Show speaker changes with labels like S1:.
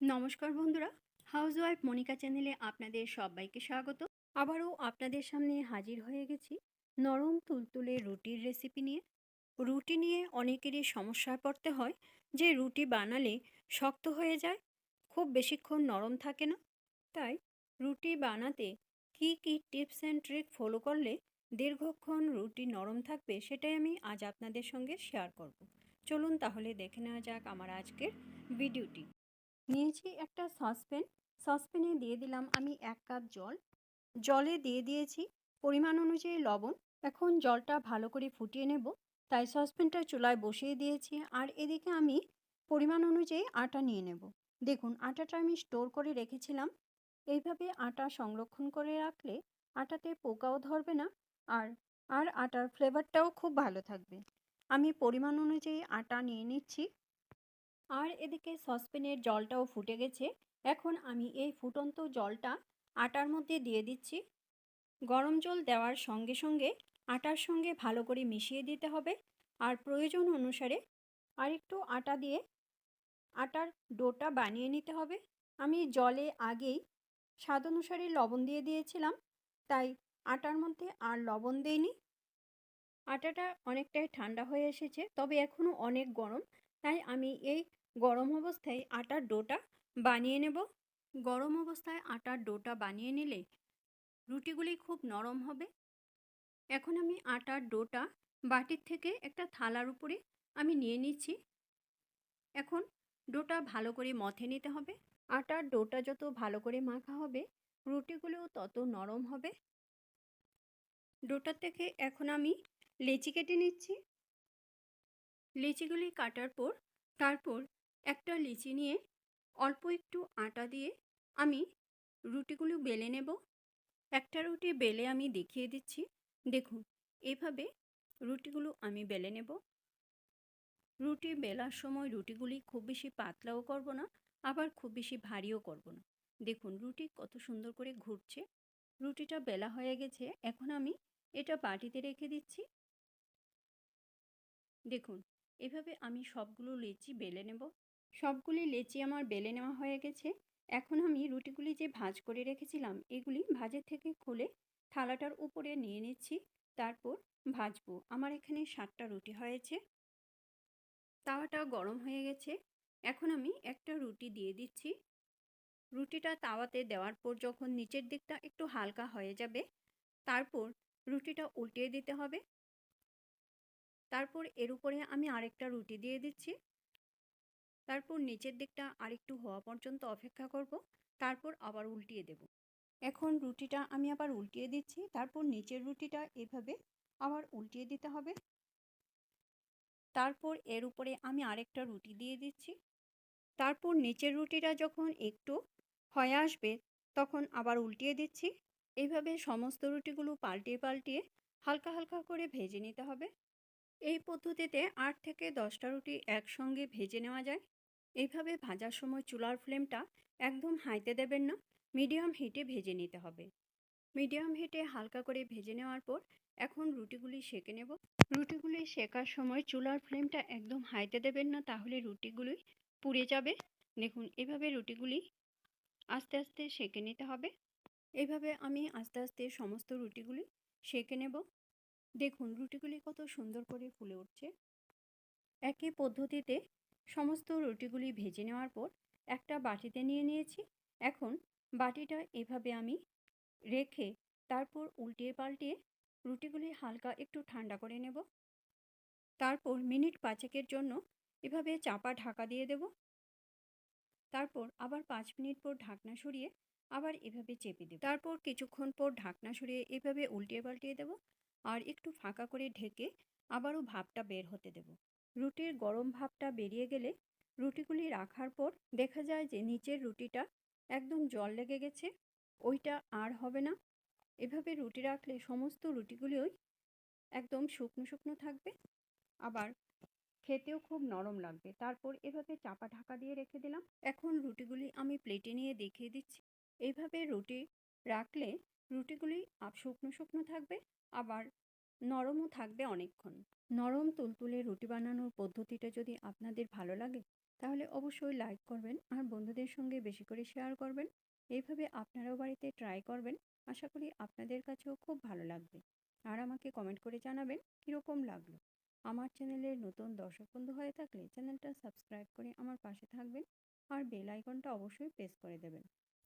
S1: নমস্কার বন্ধুরা house wife Monika চ্যানেলে আপনাদের সবাইকে স্বাগত। আবারও আপনাদের সামনে হাজির হয়ে গেছি নরম তুলতুলে রুটির রেসিপি নিয়ে। রুটি নিয়ে অনেকেরই সমস্যায় পড়তে হয় যে রুটি বানালে শক্ত হয়ে যায়, খুব বেশিক্ষণ নরম থাকে না। তাই রুটি বানাতে কি কি টিপস অ্যান্ড ট্রিক ফলো করলে দীর্ঘক্ষণ রুটি নরম থাকবে সেটাই আমি আজ আপনাদের সঙ্গে শেয়ার করব। চলুন তাহলে দেখে নেওয়া যাক আমার আজকের ভিডিওটি। নিয়েছি একটা সসপ্যান। সসপ্যানে দিয়ে দিলাম আমি এক কাপ জল। জলে দিয়ে দিয়েছি পরিমাণ অনুযায়ী লবণ। এখন জলটা ভালো করে ফুটিয়ে নেব। তাই সসপ্যানটা চুলায় বসিয়ে দিয়েছি। আর এদিকে আমি পরিমাণ অনুযায়ী আটা নিয়ে নেব। দেখুন, আটাটা আমি স্টোর করে রেখেছিলাম। এইভাবে আটা সংরক্ষণ করে রাখলে আটাতে পোকাও ধরবে না আর আর আটার ফ্লেভারটাও খুব ভালো থাকবে। আমি পরিমাণ অনুযায়ী আটা নিয়ে নিচ্ছি। আর এদিকে সসপ্যানের জলটাও ফুটে গেছে। এখন আমি এই ফুটন্ত জলটা আটার মধ্যে দিয়ে দিচ্ছি। গরম জল দেওয়ার সঙ্গে সঙ্গে আটার সঙ্গে ভালো করে মিশিয়ে দিতে হবে। আর প্রয়োজন অনুসারে আরেকটু আটা দিয়ে আটার ডোটা বানিয়ে নিতে হবে। আমি জলে আগেই স্বাদ অনুসারে লবণ দিয়ে দিয়েছিলাম, তাই আটার মধ্যে আর লবণ দেইনি। আটাটা অনেকটাই ঠান্ডা হয়ে এসেছে, তবে এখনও অনেক গরম, তাই আমি এই গরম অবস্থায় আটার ডোটা বানিয়ে নেব। গরম অবস্থায় আটার ডোটা বানিয়ে নিলে রুটিগুলি খুব নরম হবে। এখন আমি আটার ডোটা বাটির থেকে একটা থালার উপরে আমি নিয়ে নিচ্ছি। এখন ডোটা ভালো করে মথে নিতে হবে। আটার ডোটা যত ভালো করে মাখা হবে, রুটিগুলোও তত নরম হবে। ডোটার থেকে এখন আমি লেচি কেটে নিচ্ছি। লেচিগুলি কাটার পর, তারপর একটা লিচি নিয়ে অল্প একটু আটা দিয়ে আমি রুটিগুলো বেলে নেব। একটা রুটি বেলে আমি দেখিয়ে দিচ্ছি। দেখুন, এভাবে রুটিগুলো আমি বেলে নেব। রুটি বেলার সময় রুটিগুলি খুব বেশি পাতলাও করব না, আবার খুব বেশি ভারীও করব না। দেখুন, রুটি কত সুন্দর করে ঘুরছে। রুটিটা বেলা হয়ে গেছে, এখন আমি এটা বাটিতে রেখে দিচ্ছি। দেখুন, এভাবে আমি সবগুলো লিচি বেলে নেব। সবগুলি লেচি আমার বেলে নেওয়া হয়ে গেছে। এখন আমি রুটিগুলি যে ভাজ করে রেখেছিলাম, এগুলি ভাজের থেকে খুলে থালাটার উপরে নিয়ে নিচ্ছি। তারপর ভাজবো। আমার এখানে সাতটা রুটি হয়েছে। তাওয়াটা গরম হয়ে গেছে। এখন আমি একটা রুটি দিয়ে দিচ্ছি। রুটিটা তাওয়াতে দেওয়ার পর যখন নিচের দিকটা একটু হালকা হয়ে যাবে, তারপর রুটিটা উল্টিয়ে দিতে হবে। তারপর এর উপরে আমি আরেকটা রুটি দিয়ে দিচ্ছি। তারপর নিচের দিকটা আরেকটু হওয়া পর্যন্ত অপেক্ষা করব, তারপর আবার উল্টিয়ে দেব। এখন রুটিটা আমি আবার উল্টিয়ে দিচ্ছি, তারপর নিচের রুটিটা এভাবে আবার উল্টিয়ে দিতে হবে। তারপর এর উপরে আমি আরেকটা রুটি দিয়ে দিচ্ছি। তারপর নিচের রুটিটা যখন একটু হয়ে আসবে, তখন আবার উল্টিয়ে দিচ্ছি। এইভাবে সমস্ত রুটিগুলো পাল্টিয়ে পাল্টিয়ে হালকা হালকা করে ভেজে নিতে হবে। এই পদ্ধতিতে আট থেকে দশটা রুটি একসঙ্গে ভেজে নেওয়া যায়। এইভাবে ভাজার সময় চুলার ফ্লেমটা একদম হাইতে দেবেন না, মিডিয়াম হিটে ভেজে নিতে হবে। মিডিয়াম হিটে হালকা করে ভেজে নেওয়ার পর এখন রুটিগুলি সেঁকে নেব। রুটিগুলি শেখার সময় চুলার ফ্লেমটা একদম হাইতে দেবেন না, তাহলে রুটিগুলি পুড়ে যাবে। দেখুন, এভাবে রুটিগুলি আস্তে আস্তে সেঁকে নিতে হবে। এভাবে আমি আস্তে আস্তে সমস্ত রুটিগুলি সেঁকে নেব। দেখুন, রুটিগুলি কত সুন্দর করে ফুলে উঠছে। একই পদ্ধতিতে সমস্ত রুটিগুলি ভেজে নেওয়ার পর একটা বাটিতে নিয়ে নিয়েছি। এখন বাটিটা এভাবে আমি রেখে তারপর উল্টিয়ে পাল্টিয়ে রুটিগুলি হালকা একটু ঠান্ডা করে নেব। তারপর মিনিট পাঁচেকের জন্য এভাবে চাপা ঢাকা দিয়ে দেব। তারপর আবার পাঁচ মিনিট পর ঢাকনা সরিয়ে আবার এভাবে চেপে দেব। তারপর কিছুক্ষণ পর ঢাকনা সরিয়ে এভাবে উল্টিয়ে পাল্টিয়ে দেব। আর একটু ফাঁকা করে ঢেকে আবারও ভাপটা বের হতে দেব। রুটির গরম ভাবটা বেরিয়ে গেলে রুটিগুলি রাখার পর দেখা যায় যে নিচের রুটিটা একদম জল লেগে গেছে, ওইটা আর হবে না। এভাবে রুটি রাখলে সমস্ত রুটিগুলোই একদম শুকনো শুকনো থাকবে, আবার খেতেও খুব নরম লাগবে। তারপর এভাবে চাপা ঢাকা দিয়ে রেখে দিলাম। এখন রুটিগুলি আমি প্লেটে নিয়ে দেখিয়ে দিচ্ছি। এইভাবে রুটি রাখলে রুটিগুলি শুকনো শুকনো থাকবে, আবার নরমও থাকবে অনেকক্ষণ। নরম তুলতুলে রুটি বানানোর পদ্ধতিটা যদি আপনাদের ভালো লাগে, তাহলে অবশ্যই লাইক করবেন আর বন্ধুদের সঙ্গে বেশি করে শেয়ার করবেন। এইভাবে আপনারাও বাড়িতে ট্রাই করবেন। আশা করি আপনাদের কাছেও খুব ভালো লাগবে। আর আমাকে কমেন্ট করে জানাবেন কীরকম লাগল। আমার চ্যানেলের নতুন দর্শক বন্ধু হয়ে থাকলে চ্যানেলটা সাবস্ক্রাইব করে আমার পাশে থাকবেন আর বেল আইকনটা অবশ্যই প্রেস করে দেবেন।